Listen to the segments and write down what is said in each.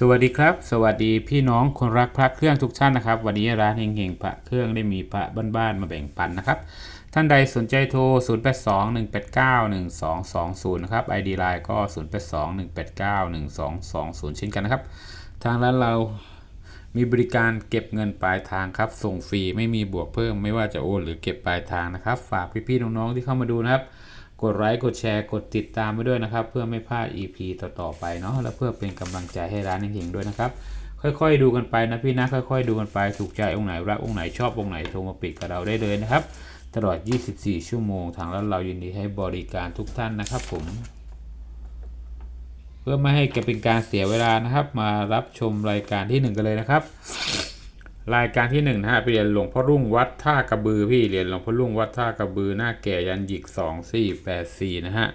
สวัสดีครับ สวัสดีพี่น้องคนรักพระเครื่องทุกท่านนะครับ วันนี้ร้านเฮงๆพระเครื่องได้มีพระบ้านๆมาแบ่งปันนะครับ ท่านใดสนใจโทร 0821891220 นะครับ ID Line ก็ 0821891220 เช่นกันนะครับ ทางร้านเรามีบริการเก็บเงินปลายทางครับ ส่งฟรีไม่มีบวกเพิ่ม ไม่ว่าจะโอนหรือเก็บปลายทางนะครับ ฝากพี่ๆน้องๆที่เข้ามาดูนะครับ กดไลค์กดแชร์กดติดตามไปด้วยนะครับ เพื่อไม่พลาด EP ต่อๆไปเนาะและเพื่อเป็นกำลังใจให้ร้านเฮงๆด้วยนะครับ ค่อยๆดูกันไปนะพี่นะค่อยๆดูกันไปถูกใจองค์ไหนรักองค์ไหนชอบองค์ไหนโทรมาปิดกับเราได้เลยนะครับ ตลอด 24 ชั่วโมงทางร้านเรายินดีให้บริการทุกท่านนะครับ ผม เพื่อไม่ให้เกิดเป็นการเสียเวลานะครับ มารับชมรายการที่หนึ่งกันเลยนะครับ รายการที่หนึ่งนะฮะไปเรียนหลวงพ่อรุ่งวัดท่ากระบือพี่เรียนหลวงพ่อรุ่งวัดท่ากระบือหน้าแก่ยันหยิกสองสี่แปดสี่นะฮะ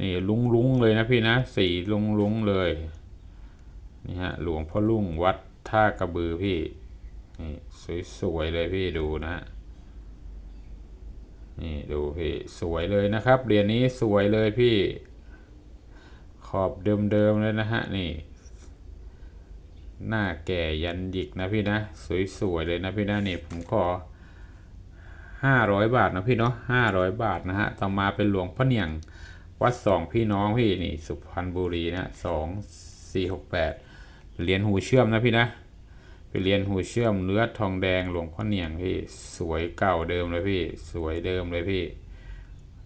นี่ลุงลุงเลยนะพี่นะสี่ลุงลุงเลยนี่ฮะหลวงพ่อรุ่งวัดท่ากระบือพี่นี่สวยๆเลยพี่ดูนะฮะนี่ดูพี่สวยเลยนะครับเหรียญนี้สวยเลยพี่ ขอบเดิมๆเลยนะฮะนี่ หน้าแก่ยันหยิกนะพี่นะ สวยๆเลยนะพี่นะนี่ผมขอห้าร้อยบาทนะพี่เนาะห้าร้อยบาทนะฮะ ต่อมาเป็นหลวงพ่อเนียงวัดสองพี่น้องพี่นี่สุพรรณบุรีนะสองสี่หกแปดเหรียญหูเชื่อมนะพี่นะเป็นเหรียญหูเชื่อมเนื้อทองแดงหลวงพ่อเนียงพี่สวยเก่าเดิมเลยพี่สวยเดิมเลยพี่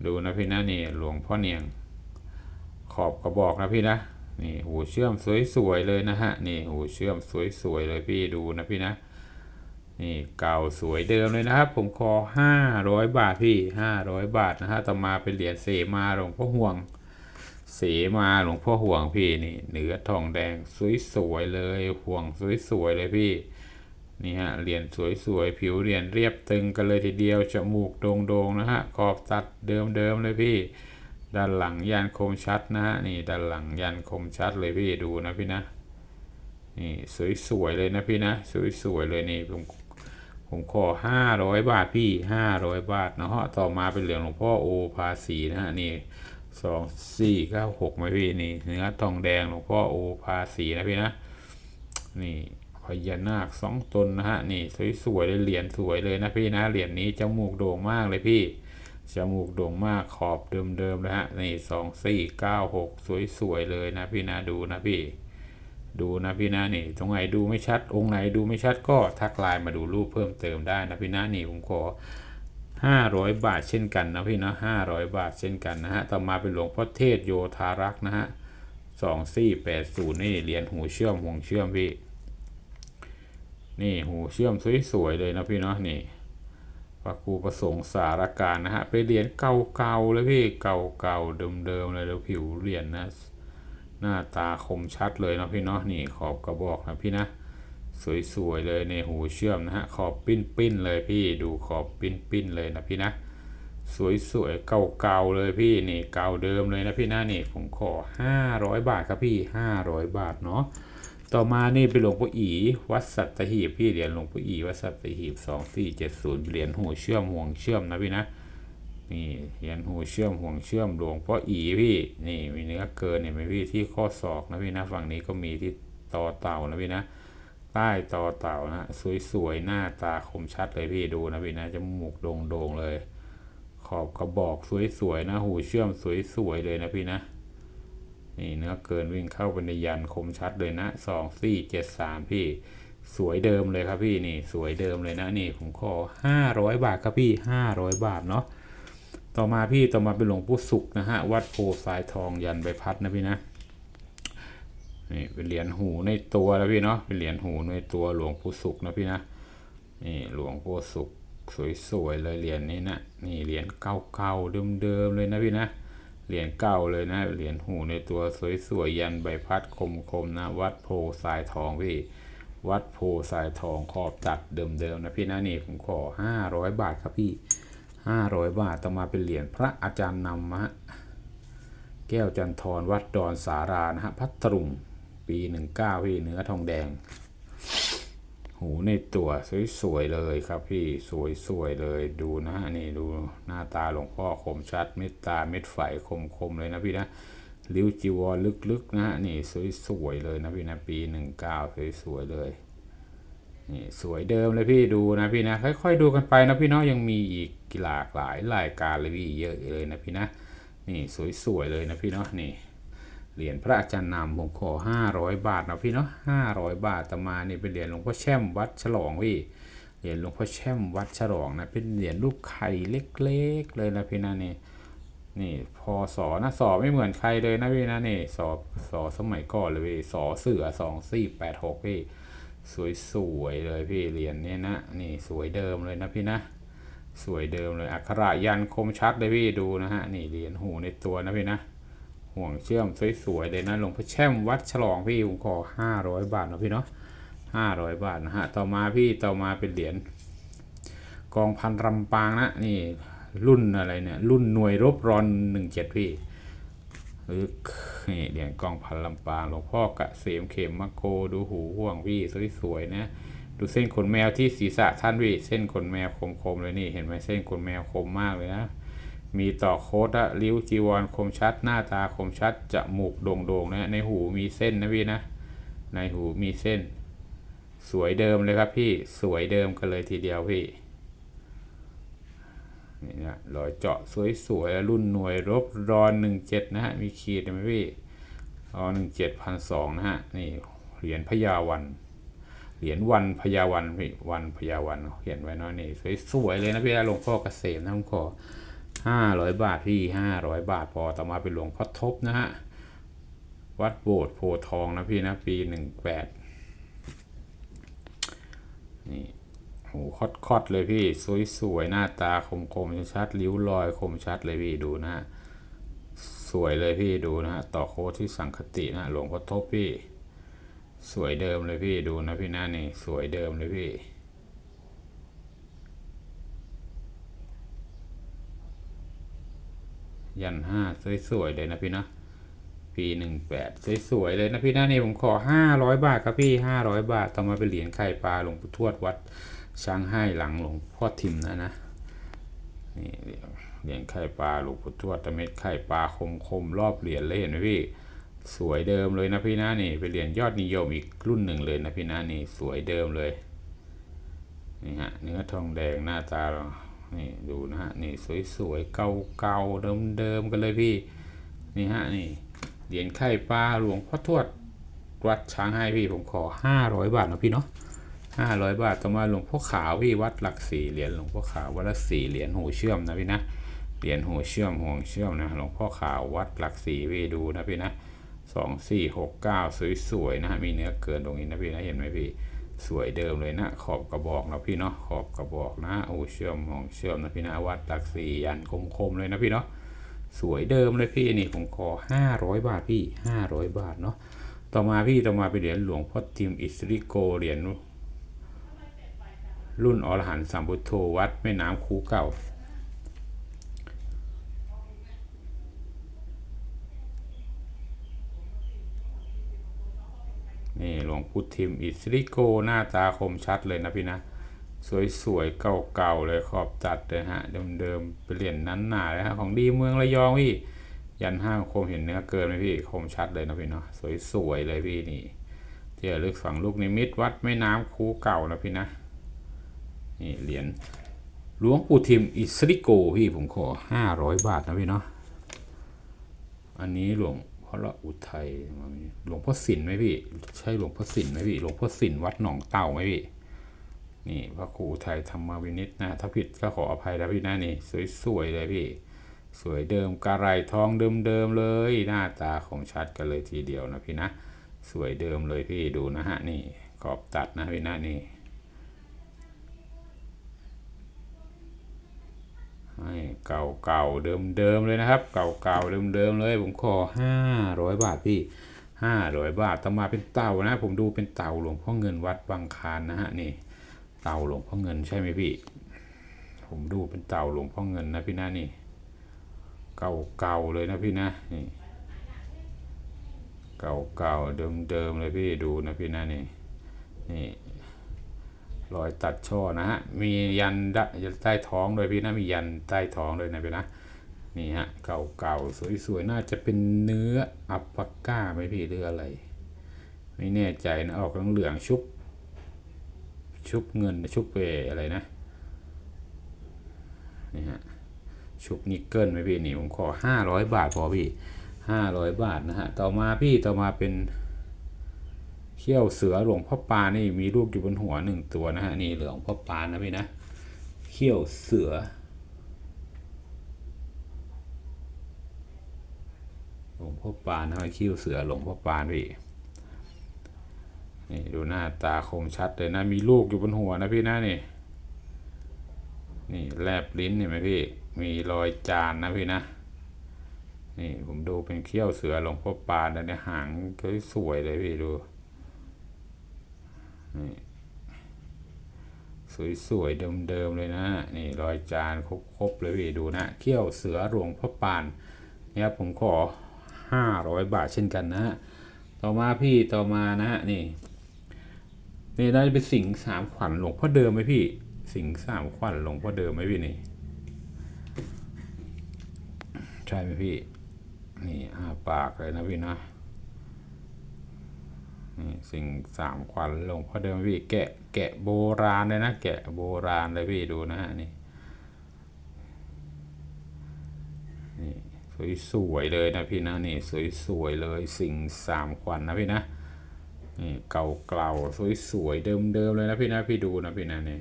ดูนะพี่นะนี่หลวงพ่อเนียง ขอบกระบอกนะพี่นะ นี่หูเชื่อมสวยๆเลยนะฮะนี่หูเชื่อมสวยๆเลยพี่ดูนะพี่นะนี่เก่าสวยเดิมเลยนะครับ ผมขอห้าร้อยบาทพี่ห้าร้อยบาทนะฮะต่อมาเป็นเหรียญเสมาหลวงพ่อห่วง เสมาหลวงพ่อห่วงพี่นี่เนื้อทองแดงสวยๆเลยห่วงสวยๆเลยพี่นี่ฮะเหรียญสวยๆผิวเหรียญเรียบตึงกันเลยทีเดียวจมูกโด่งๆนะฮะขอบตัดเดิมๆเลยพี่ ด้านหลังยันคมชัดนะฮะนี่ด้านหลังยันคมชัดเลยพี่ดูนะพี่นะนี่สวยๆเลยนะพี่นะสวยๆเลยนี่ผมผมขอห้าร้อยบาทพี่ห้าร้อยบาทเนาะต่อมาเป็นเหรียญหลวงพ่อโอภาสีนะฮะนี่สองสี่เก้าหกไหมพี่นี่เนื้อทองแดงหลวงพ่อโอภาสีนะพี่นะนี่พญานาคสองตนนะฮะนี่สวยๆเลยเหรียญสวยเลยนะพี่นะเหรียญนี้จมูกโด่งมากเลยพี่ จมูกโด่งมากขอบเดิมๆนะฮะนี่สองสี่เก้าหกสวยๆเลยนะพี่นะดูนะพี่ ดูนะพี่นะนี่ ตรงไหนดูไม่ชัด องค์ไหนดูไม่ชัดก็ทักไลน์มาดูรูปเพิ่มเติมได้นะพี่นะนี่ผมขอห้าร้อยบาทเช่นกันนะพี่นะห้าร้อยบาทเช่นกันนะฮะต่อมาเป็นหลวงพ่อเทศโยธารักษ์นะฮะสองสี่แปดศูนย์นี่เหรียญหูเชื่อมห่วงเชื่อมพี่ นี่หูเชื่อมสวยๆเลยนะพี่เนาะนี่ ระครูประสงค์สารการนะฮะเป็นเหรียญเก่าๆเลยพี่เก่าๆเดิมๆเลยแล้วผิวเหรียญนะ หน้าตาคมชัดเลยเนาะพี่เนาะนี่ขอบกระบอกนะพี่นะ สวยๆเลยในหูเชื่อมนะฮะขอบปิ้นๆเลยพี่ดูขอบปิ้นๆเลยนะพี่นะสวยๆเก่าๆเลยพี่นี่เก่าเดิมเลยนะพี่นะนี่ผมขอ 500 บาทครับพี่ 500 บาทเนาะ ต่อมานี่เป็นหลวงพ่ออีวัดสัตหีบพี่เหรียญหลวงพ่ออีวัดสัตหีบสองสี่เจ็ดศูนย์เหรียญหูเชื่อมห่วงเชื่อมนะพี่นะนี่เหรียญหูเชื่อมห่วงเชื่อมหลวงพ่ออีพี่นี่มีเนื้อเกินเนี่ยไหมพี่ที่ข้อศอกนะพี่นะฝั่งนี้ก็มีที่ตอเต่านะพี่นะใต้ตอเต่านะสวยๆหน้าตาคมชัดเลยพี่ดูนะพี่นะจมูกโด่งๆเลย ขอบกระบอกสวยๆนะ หูเชื่อมสวยๆเลยนะพี่นะ นี่เนื้อเกินวิ่งเข้าไปในยันคมชัดเลยนะสองสี่เจ็ดสามพี่ สวยเดิมเลยครับพี่นี่สวยเดิมเลยนะนี่ผมขอห้าร้อยบาทครับพี่ห้าร้อยบาทเนาะต่อมาพี่ต่อมาเป็นหลวงปู่สุขนะฮะวัดโพสายทองยันใบพัดนะพี่นะนี่เป็นเหรียญหูในตัวแล้วพี่เนาะเป็นเหรียญหูในตัวหลวงปู่สุขนะพี่นะนี่หลวงปู่สุขสวยๆเลยเหรียญนี้นะนี่เหรียญเก่าๆเดิมๆเลยนะพี่นะ เหรียญเก่าเลยนะ เหรียญหูในตัวสวยๆ ยันใบพัดคมๆนะ วัดโพสายทองพี่ วัดโพสายทองขอบตัดเดิมๆนะพี่นะนี่ผมขอห้าร้อยบาทครับพี่ห้าร้อยบาทต่อมาเป็นเหรียญพระอาจารย์นำมะแก้วจันทรวัดดอนสารานะฮะพัทลุงปีหนึ่งเก้าพี่เนื้อทองแดง หูในตัวสวยๆเลยครับพี่สวยๆเลยดูนะฮะนี่ดูหน้าตาหลวงพ่อคมชัดเม็ดตาเม็ดไฝคมๆเลยนะพี่นะริ้วจีวรลึกๆนะฮะนี่สวยๆเลยนะพี่นะปีหนึ่งเก้าสวยๆเลยนี่สวยเดิมเลยพี่ดูนะพี่นะค่อยๆดูกันไปนะพี่เนาะยังมีอีกหลากหลายรายการเลยพี่เยอะเลยนะพี่นะนี่สวยๆเลยนะพี่เนาะนี่ เหรียญพระอาจารย์นำผมขอห้าร้อยบาทนะพี่เนาะห้าร้อยบาทต่อมานี่เป็นเหรียญหลวงพ่อแช่มวัดฉลองพี่เหรียญหลวงพ่อแช่มวัดฉลองนะเป็นเหรียญรูปไข่เล็กๆ เลยนะพี่นะนี่นี่พอสอนะสอไม่เหมือนใครเลยนะพี่นะนี่สอสอสมัยก่อนเลยพี่สอเสือสองสี่แปดหกพี่สวยสวยๆเลยพี่เหรียญเนี่ยนะนี่สวยเดิมเลยนะพี่นะสวยเดิมเลยอักขระยันคมชัดเลยพี่ดูนะฮะนี่เหรียญหูในตัวนะพี่นะ ห่วงเชื่อมสวยๆเลยนะหลวงพ่อแช่มวัดฉลองพี่ผมขอห้าร้อยบาทนะพี่เนาะห้าร้อยบาทนะฮะต่อมาพี่ต่อมาเป็นเหรียญกองพันรำปางนะนี่รุ่นอะไรเนี่ยรุ่นหน่วยรบรอนหนึ่งเจ็ดพี่หรือนี่เหรียญกองพันลำปางหลวงพ่อกะเสมเข็มมะโกดูหูห่วงพี่สวยๆนะดูเส้นขนแมวที่ศีรษะท่านพี่เส้นขนแมวคมๆเลยนี่เห็นไหมเส้นขนแมวคมมากเลยนะ มีต่อโคตะริ้วจีวรคมชัด หน้าตาคมชัดจมูกโด่งๆนะในหูมีเส้นนะพี่นะ ในหูมีเส้น สวยเดิมเลยครับพี่สวยเดิมกันเลยทีเดียวพี่นี่นะรอยเจาะสวยๆแล้วรุ่นหน่วยรบรอนหนึ่งเจ็ดนะฮะมีขีดไหมพี่รอหนึ่งเจ็ดพันสองนะฮะนี่เหรียญพญาวันเหรียญวันพญาวันพี่วันพญาวันเขียนไว้เน้อยนี่สวยๆเลยนะพี่นะหลวงพ่อเกษมนะผมขอห้าร้อ ยบาทพี่ห้าร้อยบาทพอต่อมาเป็นหลวงพ่อทบนะฮะ วัดโบสถ์โพทองนะพี่นะ ปีหนึ่งแปดนี่โหคอดคอดๆเลยพี่ สวยๆ หน้าตาคมคมๆชัดริ้วรอยคมชัดเลยพี่ดูนะฮะ สวยเลยพี่ดูนะฮะ ต่อโค้ดที่สังคตินะหลวงพ่อทบพี่ สวยเดิมเลยพี่ดูนะพี่หน้านี่ สวยเดิมเลยพี่ ยันห้าสวยๆเลยนะพี่นะปีหนึ่งแปดสวยๆเลยนะพี่นะนี่ผมขอห้าร้อยบาทครับพี่ห้าร้อยบาทต่อมาเป็นเหรียญไข่ปลาหลวงปู่ทวดวัดช้างให้หลังหลวงพ่อทิมนะนะนี่เหรียญไข่ปลาหลวงปู่ทวดตะเม็ดไข่ปลาคมคมๆรอบเหรียญเลยเห็นไหมพี่สวยเดิมเลยนะพี่นะนี่เป็นเหรียญยอดนิยมอีกรุ่นหนึ่งเลยนะพี่นะนี่สวยเดิมเลยนี่ฮะเนื้อทองแดงหน้าตา นี่ดูนะฮะนี่สวยๆเก่าๆเดิมๆกันเลยพี่นี่ฮะนี่เหรียญไข่ปลาหลวงพ่อทวดวัดช้างให้พี่ผมขอห้าร้อยบาทนะพี่เนาะห้าร้อยบาทต่อมาหลวงพ่อขาวพี่วัดหลักสี่เหรียญหลวงพ่อขาววัดละสี่เหรียญหูเชื่อมนะพี่นะเหรียญหูเชื่อมห่วงเชื่อมนะหลวงพ่อขาววัดหลักสี่พี่ดูนะพี่นะสองสี่หกเก้าสวยๆนะฮะมีเนื้อเกินตรงนี้นะพี่นะเห็นไหมพี่ สวยเดิมเลยนะ ขอบกระบอกนะพี่เนาะขอบกระบอกนะโอ้เชื่อมมองเชื่อมนะพี่นะวัดหลักสี่ยันคมๆเลยนะพี่เนาะสวยเดิมเลยพี่นี่ผมขอห้าร้อยบาทพี่ห้าร้อยบาทเนาะต่อมาพี่ต่อมาเป็นเหรียญหลวงพ่อทิมอิสริโกเหรียญรุ่นอรหันต์สัมพุทโธวัดแม่น้ำคูเก่า นี่หลวงพุทธิมอิสริโกหน้าตาคมชัดเลยนะพี่นะ สวยๆ เก่าๆ เลยขอบจัดเลยฮะ เดิมๆเป็นเหรียญนั้นหนาเลยฮะ ของดีเมืองระยองพี่ ยันห้างคมเห็นเนื้อเกินไหมพี่ คมชัดเลยนะพี่เนาะ สวยๆ เลยพี่นี่ที่ระลึกฝังลูกนิมิตวัดแม่น้ำคูเก่านะพี่นะ นี่เหรียญหลวงปู่ทิมอิสริโกพี่ผมขอห้าร้อยบาทนะพี่เนาะ อันนี้หลวง พ่อละอุทัยหลวงพ่อสินไหมพี่ ใช่หลวงพ่อสินไหมพี่ หลวงพ่อสินวัดหนองเต่าไหมพี่ นี่พระครูอุทัยธรรมวินิจนะ ถ้าผิดก็ขออภัยนะพี่นะนี่ สวยๆเลยพี่ สวยเดิมกระไรทองเดิมๆเลย หน้าตาคมชัดกันเลยทีเดียวนะพี่นะ สวยเดิมเลยพี่ดูนะฮะนี่ขอบตัดนะพี่นะนี่ ให้เก่าเก่าเดิมเดิมๆเลยนะครับ เก่าเก่าเดิมเดิมๆเลย ผมขอห้าร้อยบาทพี่ห้าร้อยบาทต่อมาเป็นเต่านะ ผมดูเป็นเต่าหลวงพ่อเงินวัดบางคานนะฮะนี่เต่าหลวงพ่อเงินใช่ไหมพี่ ผมดูเป็นเต่าหลวงพ่อเงินนะพี่นะนี่ เก่าเก่าๆเลยนะพี่นะนี่เก่าเก่าเดิมเดิมๆเลยพี่ดูนะพี่นะนี่นี่ รอยตัดช่อนะฮะ มียันดะยันใต้ท้องด้วยพี่นะมียันใต้ท้องด้วยนะพี่นะ นี่ฮะ เก่าๆ สวยๆ น่าจะเป็นเนื้ออัปปาก้าไหมพี่หรืออะไร ไม่แน่ใจนะ ออกเหลืองๆชุบ ชุบเงินชุบเปอะไรนะ นี่ฮะ ชุบนิกเกิลไหมพี่นี่ผมขอห้าร้อยบาทพอพี่ห้าร้อยบาทนะฮะ ต่อมาพี่ต่อมาเป็น เขี้ยวเสือหลวงพ่อปานนี่มีรูปอยู่บนหัวหนึ่งตัวนะฮะนี่หลวงพ่อปานนะพี่นะเขี้ยวเสือ หลวงพ่อปานนะฮะเขี้ยวเสือหลวงพ่อปานพี่นี่ดูหน้าตาคมชัดเลยนะมีลูกอยู่บนหัวนะพี่นะนี่นี่แลบลิ้นเห็นไหมพี่มีรอยจานนะพี่นะนี่ผมดูเป็นเขี้ยวเสือหลวงพ่อปานนะเนี่ยหางสวยเลยพี่ดู นี่สวยๆเดิมๆเลยนะนี่รอยจานครบๆเลยพี่ดูนะเขี้ยวเสือหลวงพ่อปานเนี่ยผมขอห้าร้อยบาทเช่นกันนะฮะต่อมาพี่ต่อมานะฮะนี่นี่น่าจะเป็นสิงสามขวัญหลวงพ่อเดิมไหมพี่ สิงสามขวัญหลวงพ่อเดิมไหมพี่นี่ใช่ไหมพี่นี่อ้าปากเลยนะพี่นะ นี่สิ่งสามขวัญหลวงพ่อเดิมพี่แกะแกะโบราณเลยนะ แกะโบราณเลยพี่ดูนะฮะนี่นี่สวยๆเลยนะพี่นะนี่สวยๆเลยสิ่งสามขวัญนะพี่นะนี่เก่าเก่าสวยๆเดิมๆเลยนะพี่นะพี่ดูนะพี่นะนี่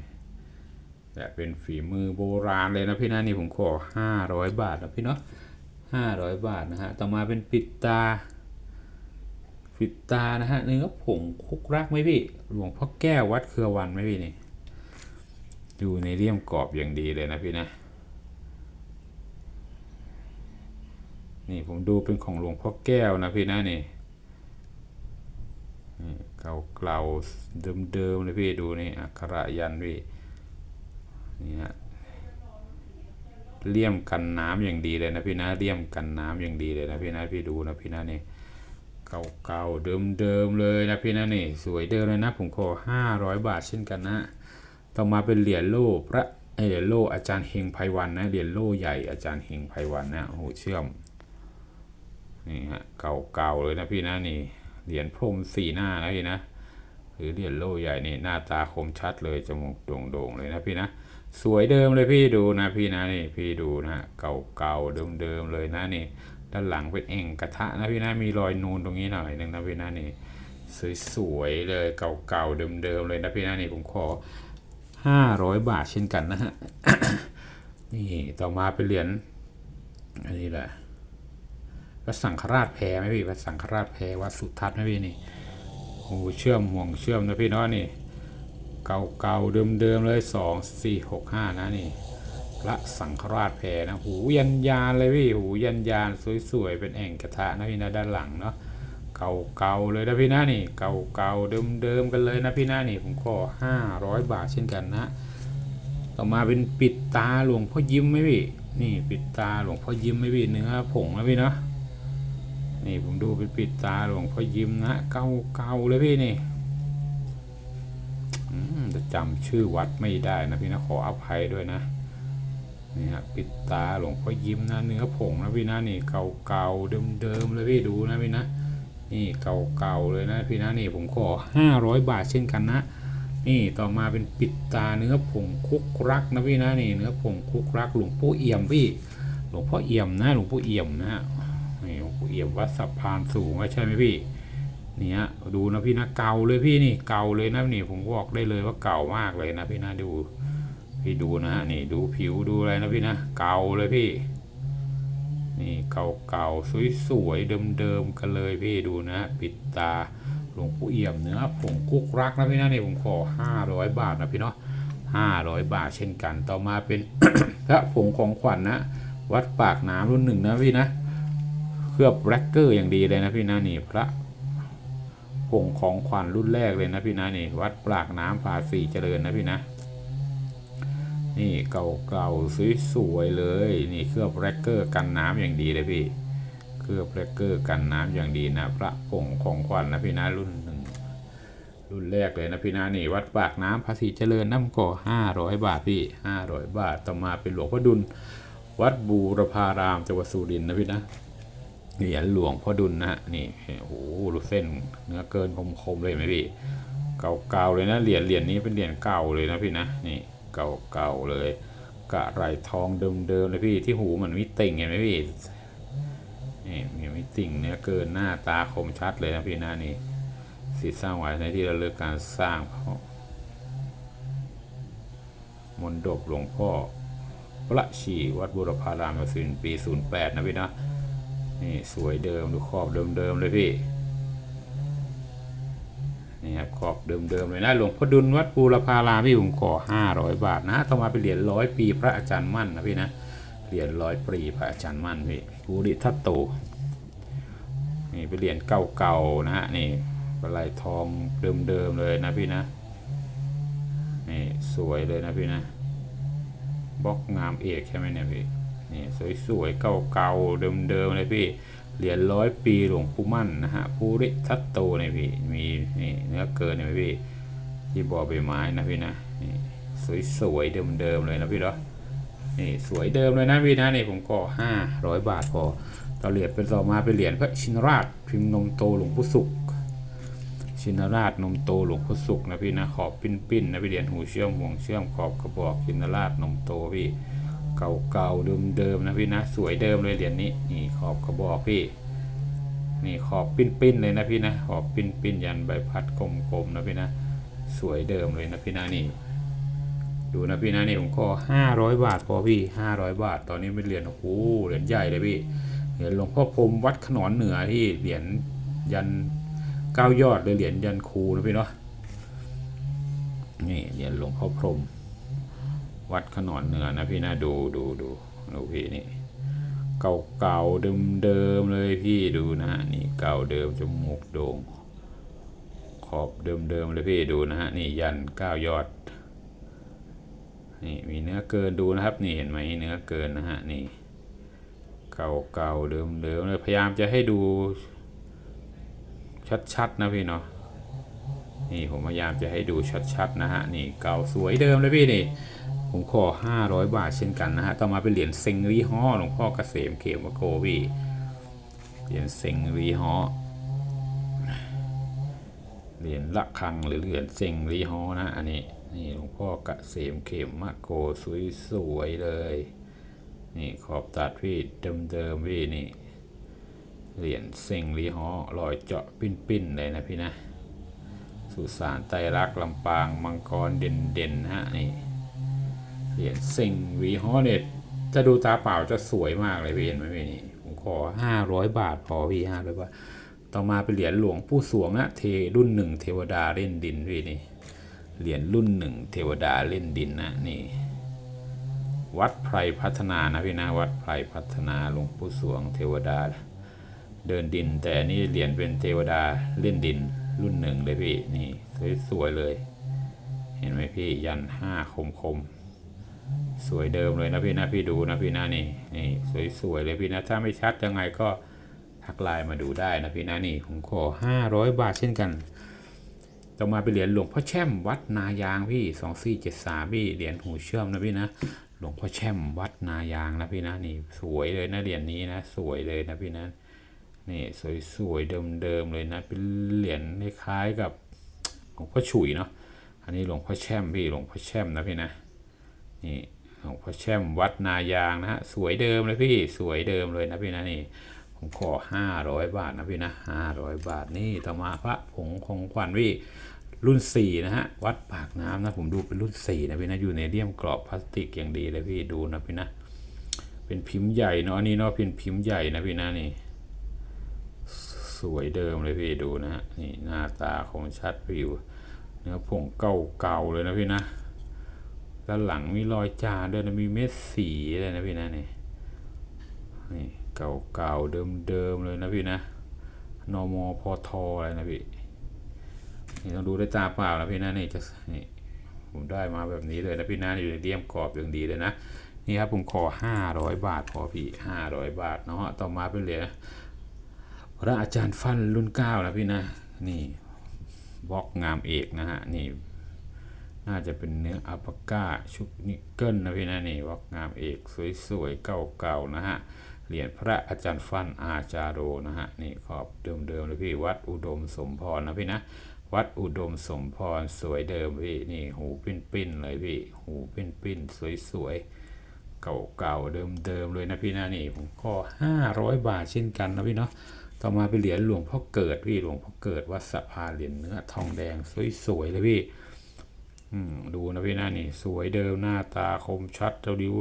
แต่เป็นฝีมือโบราณเลยนะพี่นะนี่ผมขอห้าร้อยบาทนะพี่เนาะห้าร้อยบาทนะฮะต่อมาเป็นปิดตา ปิดตานะฮะเนื้อผงคุกรักไหมพี่หลวงพ่อแก้ววัดเครือวันไหมพี่นี่ดูในเลี่ยมกรอบอย่างดีเลยนะพี่นะนี่ผมดูเป็นของหลวงพ่อแก้วนะพี่นะนี่นี่เก่าเก่าเดิมๆเลยพี่ดูนี่อักขระยันพี่นี่ฮะเลี่ยมกันน้ำอย่างดีเลยนะพี่นะเลี่ยมกันน้ำอย่างดีเลยนะพี่นะพี่ดูนะพี่นะนี่ เก่าๆเดิมๆเลยนะพี่นะนี่สวยเดิมเลยนะผมขอห้าร้อยบาทเช่นกันนะต่อมาเป็นเหรียญโล่พระเหรียญโล่อาจารย์เฮงไพวันนะเหรียญโล่ใหญ่อาจารย์เฮงไพวันนะโอ้โหเชื่อมนี่ฮะเก่าๆเลยนะพี่นะนี่เหรียญพรมสี่หน้านะพี่นะหรือเหรียญโล่ใหญ่นี่หน้าตาคมชัดเลยจมูกโด่งๆเลยนะพี่นะสวยเดิมเลยพี่ดูนะพี่นะนี่พี่ดูนะเก่าๆเดิมๆเลยนะนี่ ด้านหลังเป็นเอ่งกระทะนะพี่นะมีรอยนูนตรงนี้หน่อยหนึ่งนะพี่นะนี่สวยๆเลยเก่าๆเดิมๆเลยนะพี่นะนี่ผมขอห้าร้อยบาทเช่นกันนะฮะนี่ต่อมาเป็นเหรียญอันนี้แหละพระสังฆราชแพรไหมพี่พระสังฆราชแพรวัดสุทัศน์ไหมพี่นี่โอ้เชื่อมห่วงเชื่อมนะพี่เนาะนี่เก่าๆเดิมๆเลยสองสี่หกห้านะนี่ พระสังฆราชแพรนะหูยันยานเลยพี่หูยันยานสวยๆเป็นแอ่งกระทะนะพี่นะด้านหลังเนาะเก่าๆเลยนะพี่นะนี่เก่าๆเดิมๆกันเลยนะพี่นะนี่ผมขอห้าร้อยบาทเช่นกันนะต่อมาเป็นปิดตาหลวงพ่อยิ้มไหมพี่นี่ปิดตาหลวงพ่อยิ้มไหมพี่เนื้อผงนะพี่เนาะนี่ผมดูเป็นปิดตาหลวงพ่อยิ้มนะเก่าๆเลยพี่นี่จะจำชื่อวัดไม่ได้นะพี่นะขออภัยด้วยนะ นี่ฮะปิดตาหลวงพ่อยิ้มนะเนื้อผงนะพี่นะนี่เก่าๆเดิมๆเลยพี่ดูนะพี่นะนี่เก่าๆเลยนะพี่นะนี่ผมขอห้าร้อยบาทเช่นกันนะนี่ต่อมาเป็นปิดตาเนื้อผงคุกรักนะพี่นะนี่เนื้อผงคุกรักหลวงปู่เอี่ยมพี่หลวงพ่อเอี่ยมนะหลวงปู่เอี่ยมนะฮะนี่หลวงปู่เอี่ยมวัดสะพานสูงใช่ไหมพี่เนี่ยดูนะพี่นะเก่าเลยพี่นี่เก่าเลยนะนี่ผมบอกได้เลยว่าเก่ามากเลยนะพี่นะดู พี่ดูนะนี่ดูผิวดูอะไรนะพี่นะเก่าเลยพี่ นี่เก่าเก่าๆสวยๆเดิมๆกันเลยพี่ดูนะ ปิดตาหลวงปู่เอี่ยมเนื้อผงกุ๊กรักนะพี่นะนี่ผมขอห้าร้อยบาทนะพี่เนาะห้าร้อยบาทเช่นกัน ต่อมาเป็นพระผงของขวัญนะวัดปากน้ำรุ่นหนึ่งนะพี่นะเคลือบแบล็กเกอร์อย่างดีเลยนะพี่นะนี่พระผงของขวัญรุ่นแรกเลยนะพี่นะนี่วัดปากน้ำภาษีเจริญนะพี่นะ นี่เก่าๆสวยๆเลย นี่เคลือบแรกเกอร์กันน้ำอย่างดีเลยพี่ เคลือบแรกเกอร์กันน้ำอย่างดีนะ พระผงของขวัญนะพี่นะรุ่นหนึ่งรุ่นแรกเลยนะพี่นะนี่วัดปากน้ำภาษีเจริญน้ำก่อห้าร้อยบาทพี่ห้าร้อยบาทต่อมาเป็นหลวงพ่อดุล วัดบูรพารามจังหวัดสุรินทร์นะพี่นะเหรียญหลวงพ่อดุลนะฮะนี่โอ้โหดูเส้นเนื้อเกินคมๆเลยไหมพี่เก่าๆเลยนะเหรียญเหรียญนี้เป็นเหรียญเก่าเลยนะพี่นะนี่ เก่าๆเลยกะไรทองเดิมๆเลยพี่ที่หูมันมีติ่งเห็นไหมพี่นี่มีมีติ่งเนื้อเกินหน้าตาคมชัดเลยนะพี่นะนี่สีสร้างไว้ในที่เราเลือกการสร้างเพราะมนดบหลวงพ่อพระชีวัดบุรพารามสินปี 08 นะพี่นะนี่สวยเดิมดูขอบเดิมๆเลยพี่ นี่ครับขอบเดิมๆเลยนะหลวงพ่อดุลวัดปูรพารามพี่ผมขอห้าร้อยบาทนะต้องมาเป็นเหรียญร้อยปีพระอาจารย์มั่นนะพี่นะเหรียญร้อยปีพระอาจารย์มั่นพี่ภูริทัตโตนี่เป็นเหรียญเก่าๆนะฮะนี่ปลายทองเดิมๆเลยนะพี่นะนี่สวยเลยนะพี่นะบล็อกงามเอกใช่ไหมเนี่ยพี่นี่สวยๆเก่าๆเดิมๆเลยพี่ เหรียญร้อยปีหลวงปู่มั่นนะฮะภูริทัตโตเนี่ยพี่ มีนี่เนื้อเกินเนี่ยพี่ ที่บอใบไม้นะพี่นะนี่สวยๆเดิมๆเลยนะพี่เนาะนี่สวยเดิมเลยนะพี่นะนี่ผมก็ห้าร้อยบาทพอต่อเหรียญเป็นต่อมาเป็นเหรียญพระชินราชพิมพ์นมโตหลวงปู่สุข ชินราชนมโตหลวงพ่อสุขนะพี่นะขอบปิ้นปิ้นๆนะพี่เหรียญหูเชื่อมห่วงเชื่อมขอบกระบอกชินราชนมโตพี่ เก่าๆเดิมๆนะพี่นะสวยเดิมเลยเหรียญนี้นี่ขอบกระบอกพี่ นี่ขอบปิ้นๆเลยนะพี่นะขอบปิ้นๆยันใบพัดกลมๆนะพี่นะสวยเดิมเลยนะพี่นะนี่ดูนะพี่นะนี่ผมก็ห้าร้อยบาทพอพี่ห้าร้อยบาท ตอนนี้เป็นเหรียญโอ้โหเหรียญใหญ่เลยพี่เหรียญหลวงพ่อพรมวัดขนอนเหนือที่เหรียญยันเก้ายอดเลยเหรียญยันครูนะพี่เนาะนี่เหรียญหลวงพ่อพรม วัดขนอนเหนือนะพี่นะดูดูดูดูพี่นี่เก่าๆเดิมๆเลยพี่ดูนะฮะนี่เก่าเดิมจมูกโด่งขอบเดิมๆเลยพี่ดูนะฮะนี่ยันเก้ายอดนี่มีเนื้อเกินดูนะครับนี่เห็นไหมเนื้อเกินนะฮะนี่เก่าๆเดิมๆเลยพยายามจะให้ดูชัดๆนะพี่เนาะนี่ผมพยายามจะให้ดูชัดๆนะฮะนี่เก่าสวยเดิมเลยพี่นี่ ผมขอ 500 บาทเช่นกันนะฮะ ต่อมาเป็นเหรียญเซงรีฮอหลวงพ่อเกษมเขมโกพี่เหรียญเซงรีฮอเหรียญละคังหรือเหรียญเซงรีฮอนะ อันนี้นี่หลวงพ่อเกษมเขมมะโกสวยๆเลย นี่ขอบตัดพี่เดิมๆพี่นี่เหรียญเซงรีฮอรอยเจาะปิ้นๆเลยนะพี่นะ สุสานไตรักลำปางมังกรเด่นๆนะฮะนี่ เหรียญเซ็งวีฮอเนี่ยจะดูตาเปล่าจะสวยมากเลยพี่เห็นไหมพี่นี่ผมขอห้าร้อยบาทพอพี่ห้าร้อยบาทต่อมาเป็นเหรียญหลวงปู่สวงนะเทรุ่นหนึ่งเทวดาเล่นดินพี่นี่เหรียญรุ่นหนึ่งเทวดาเล่นดินนะนี่ วัดไพรพัฒนานะพี่นะวัดไพรพัฒนาหลวงปู่สวงเทวดา เดินดิน แต่นี่เหรียญเป็นเทวดาเล่นดินรุ่นหนึ่งเลยพี่นี่สวยๆเลย เห็นไหมพี่ยันห้าคมคม สวยเดิมเลยนะพี่นะพี่ดูนะพี่นะนี่นี่สวยๆเลยพี่นะถ้าไม่ชัดยังไงก็ทักไลน์มาดูได้นะพี่นะนี่ผมขอห้าร้อยบาทเช่นกันต่อมาเป็นเหรียญหลวงพ่อแช่มวัดนายางพี่สองสี่เจ็ดสามพี่เหรียญหูเชื่อมนะพี่นะหลวงพ่อแช่มวัดนายางนะพี่นะนี่สวยเลยนะเหรียญนี้นะสวยเลยนะพี่นะนี่สวยๆเดิมๆเลยนะเป็นเหรียญคล้ายกับหลวงพ่อฉุยเนาะอันนี้หลวงพ่อแช่มพี่หลวงพ่อแช่มนะพี่นะ นี่หลวงพ่อแช่มวัดนายางนะฮะสวยเดิมเลยพี่สวยเดิมเลยนะพี่นะนี่ผมขอห้าร้อยบาทนะพี่นะห้าร้อยบาทนี่ต่อมาพระผงของขวัญพี่รุ่นสี่นะฮะวัดปากน้ำนะผมดูเป็นรุ่นสี่นะพี่นะอยู่ในเลี่ยมกรอบพลาสติกอย่างดีเลยพี่ดูนะพี่นะ เป็นพิมพ์ใหญ่เนาะอันนี้เนาะเป็นพิมพ์ใหญ่นะพี่นะนี่สวยเดิมเลยพี่ดูนะฮะนี่หน้าตาคมชัดวิวเนื้อผงเก่าๆเลยนะพี่นะ ด้านหลังมีรอยจาด้วยนะมีเม็ดสีเลยนะพี่นะนี่นี่เก่าๆเดิมๆเลยนะพี่นะนมพอทออะไรนะพี่นี่ต้องดูด้วยตาเปล่านะพี่นะนี่จะนี่ผมได้มาแบบนี้เลยนะพี่นะอยู่ในเลี่ยมกรอบอย่างดีเลยนะนี่ครับผมขอห้าร้อยบาทพอพี่ห้าร้อยบาทเนาะต่อมาเป็นเหรียญพระอาจารย์ฟันรุ่นเก้านะพี่นะนี่บล็อกงามเอกนะฮะนี่ น่าจะเป็นเนื้ออัปก้าชุบนิกเกิลนะพี่นะนี่วักงามเอกสวยๆเก่าๆนะฮะเหรียญพระอาจารย์ฟันอาจาโรนะฮะนี่ขอบเดิมๆเลยพี่วัดอุดมสมพรนะพี่นะวัดอุดมสมพรสวยเดิมพี่นี่หูปิ้นๆเลยพี่หูปิ้นๆสวยๆเก่าๆเดิมๆเลยนะพี่นะนี่ผมก็500บาทเช่นกันนะพี่เนาะต่อมาเป็นเหรียญหลวงพ่อเกิดพี่หลวงพ่อเกิดวัดสะพานเหรียญเนื้อทองแดงสวยๆเลยพี่ ดูนะพี่นะนี่ สวยเดิมหน้าตาคมชัดเจ้าดิว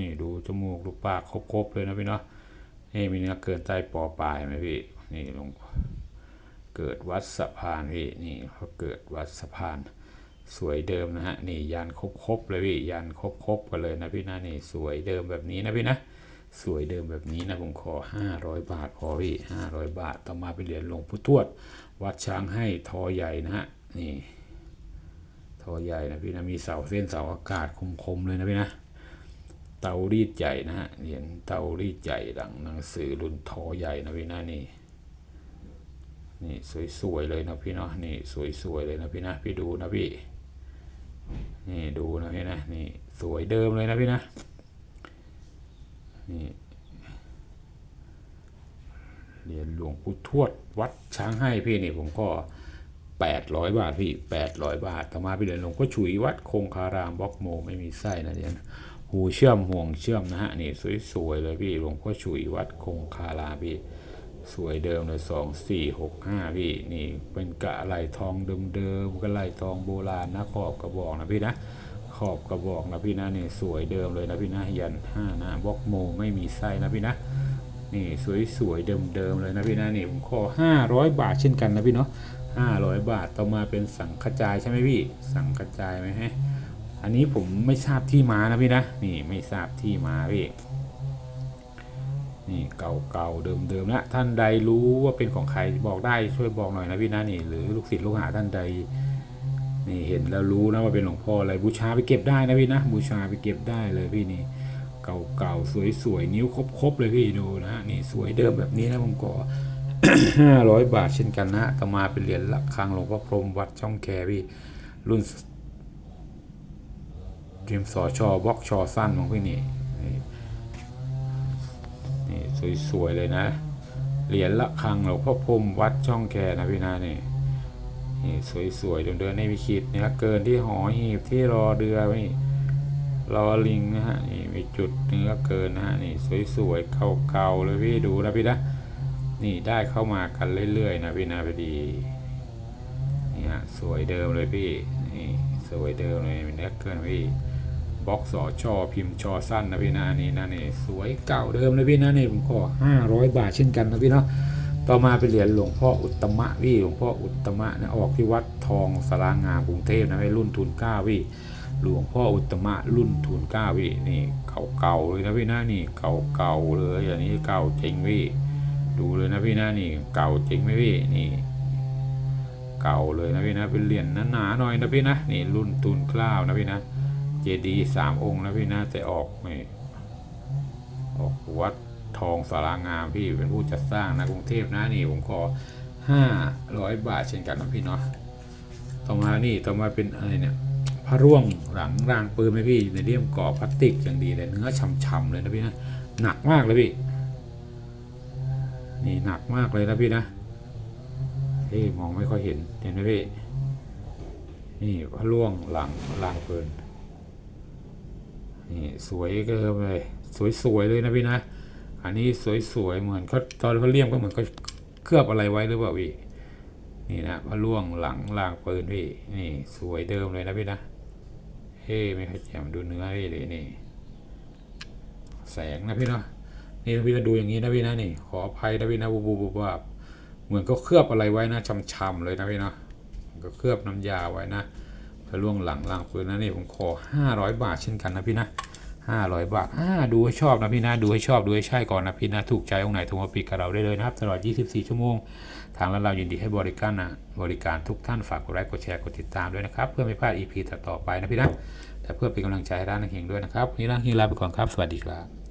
นี่ดูจมูกดูปากครบๆเลยนะพี่เนาะนี่มีเนื้อเกินใต้ปอปลายไหมพี่นี่ลงเกิดวัดสะพานพี่นี่เขาเกิดวัดสะพาน สวยเดิมนะฮะนี่ยันครบๆเลยพี่ยันครบๆกันเลยนะพี่นะนี่สวยเดิมแบบนี้นะพี่นะสวยเดิมแบบนี้นะผมขอ 500 บาทพอพี่500 บาทต่อมาเป็นเหรียญหลวงปู่ทวด วัดช้างให้ทอใหญ่นะฮะนี่ ท่อใหญ่นะพี่นะมีเสาเส้นเสาอากาศคมๆเลยนะพี่นะเตารีดใหญ่นะฮะเหรียญเตารีดใหญ่หลังหนังสือรุ่นท่อใหญ่นะพี่นะนี่นี่สวยๆเลยนะพี่เนาะนี่สวยๆเลยนะพี่นะพี่ดูนะพี่นี่ดูนะพี่นะนี่สวยเดิมเลยนะพี่นะนี่เหรียญหลวงปู่ทวดวัดช้างให้พี่นี่ผมก็ 800 บาทพี่ 800 บาท ต่อมาไปเดินลงก็ฉุยวัดคงคารามบล็อกโม ไม่มีไส้นะเนี่ยหูเชื่อมห่วงเชื่อมนะฮะนี่สวยๆเลยพี่หลวงพ่อฉุยวัดคงคารามพี่ สวยเดิมเลยสองสี่หกห้าพี่นี่เป็นกะไหลทองเดิมๆกะไหลทองโบราณนะขอบกระบอกนะพี่นะขอบกระบอกนะพี่นะนี่สวยเดิมเลยนะพี่นะยันห้านะบล็อกโมไม่มีไส้นะพี่นะ นี่สวยๆเดิมๆเลยนะพี่นะนี่ผมขอ 500 บาทเช่นกันนะพี่เนาะ500 บาทต่อมาเป็นสังขจายใช่ไหมพี่ สังขจายไหมฮะอันนี้ผมไม่ทราบที่มานะพี่นะนี่ไม่ทราบที่มาพี่นี่เก่าๆเดิมๆนะท่านใดรู้ว่าเป็นของใครบอกได้ช่วยบอกหน่อยนะพี่นะนี่หรือลูกศิษย์ลูกหาท่านใดนี่เห็นแล้วรู้นะว่าเป็นหลวงพ่ออะไรบูชาไปเก็บได้นะพี่นะบูชาไปเก็บได้เลยพี่นี่ เก่าๆ สวยๆ นิ้วครบๆ เลยพี่ดูนะนี่สวยเดิมแบบนี้นะผมก่อห้าร้อยบาทเช่นกันนะต่อมาเป็นเหรียญหลักครังหลวงพ่อพรมวัดช่องแคพี่รุ่นทีมสอชอบล็อกชอสั้นของพี่นี่นี่นสวยๆเลยนะเหรียญละครังหลวงพ่อพรมวัดช่องแคนะพี่นะนี่นี่สวยๆเดินๆไม่มีขีดเนื้อเกินที่หอหีบที่รอเรือพี่ รอลิงนะฮะนี่มีจุดเนื้อเกินนะฮะนี่สวยๆเก่าๆเลยพี่ดูนะพี่นะนี่ได้เข้ามากันเรื่อยๆนะพี่นะพอดีนี่ฮะสวยเดิมเลยพี่นี่สวยเดิมเลยมีเนื้อเกินพี่บล็อกสอชอพิมพ์ชอสั้นนะพี่นะนี่นะนี่สวยเก่าเดิมเลยพี่นะนี่ผมขอ500 บาทเช่นกันนะพี่เนาะต่อมาเป็นเหรียญหลวงพ่ออุตมะพี่หลวงพ่ออุตมะนะออกที่วัดทองสารางามกรุงเทพนะพี่รุ่นทุนเก้าพี่ หลวงพ่ออุตมะรุ่นทุนเก้าพี่นี่เก่าๆเลยนะพี่นะนี่เก่าๆเลยอย่างนี้เก่าจริงพี่ดูเลยนะพี่นะนี่เก่าจริงไหมพี่นี่ เก่าเลยนะพี่นะเป็นเหรียญหนาๆหน่อยนะพี่นะนี่รุ่นทุนเก้านะพี่นะเจดีสามองค์นะพี่นะแต่ออกนี่ออกวัดทองสารางามพี่เป็นผู้จัดสร้างนะกรุงเทพนะนี่ผมขอห้าร้อยบาทเช่นกันนะพี่เนาะต่อมานี่ต่อมาเป็นอะไรเนี่ย พระร่วงหลังรางปืนไหมพี่ในเลี่ยมกรอบพลาสติกอย่างดีเลยเนื้อฉ่ำๆเลยนะพี่นะหนักมากเลยพี่นี่หนักมากเลยนะพี่นะเฮ้ยมองไม่ค่อยเห็นเห็นไหมพี่นี่พระร่วงหลังรางปืนนี่สวยเกินเลยสวยๆเลยนะพี่นะอันนี้สวยๆเหมือนเขาตอนเขาเลี่ยมก็เหมือนเขาเคลือบอะไรไว้หรือเปล่าพี่นี่นะพระล่วงหลังลางปืนพี่นี่สวยเดิมเลยนะพี่นะ เฮ้ไม่ค่อยแจ่มดูเนื้อพี่เลยนี่ แสงนะพี่เนาะนี่พี่ก็ดูอย่างนี้นะพี่นะนี่ ขออภัยนะพี่นะบูบูบูบาเหมือนก็เคลือบอะไรไว้นะช่ำๆเลยนะพี่เนาะก็เคลือบน้ำยาไว้นะเพระล่วงหลังล่างปืนนะนี่ผมขอ 500 บาทเช่นกันนะพี่นะ500 บาทอ่าดูให้ชอบนะพี่นะดูให้ชอบดูให้ใช่ก่อนนะพี่นะถูกใจตรงไหนโทรมาปิดกับเราได้เลยนะครับตลอด 24 ชั่วโมง ทางร้านเรายินดีให้บริการนะบริการทุกท่านฝากกดไลค์กดแชร์กดติดตามด้วยนะครับ เพื่อไม่พลาด EP ต่อๆไปนะพี่นะแต่เพื่อเป็นกำลังใจให้ร้านนักเฮงด้วยนะครับวันนี้ร้านเฮงลาไปก่อนครับสวัสดีครับ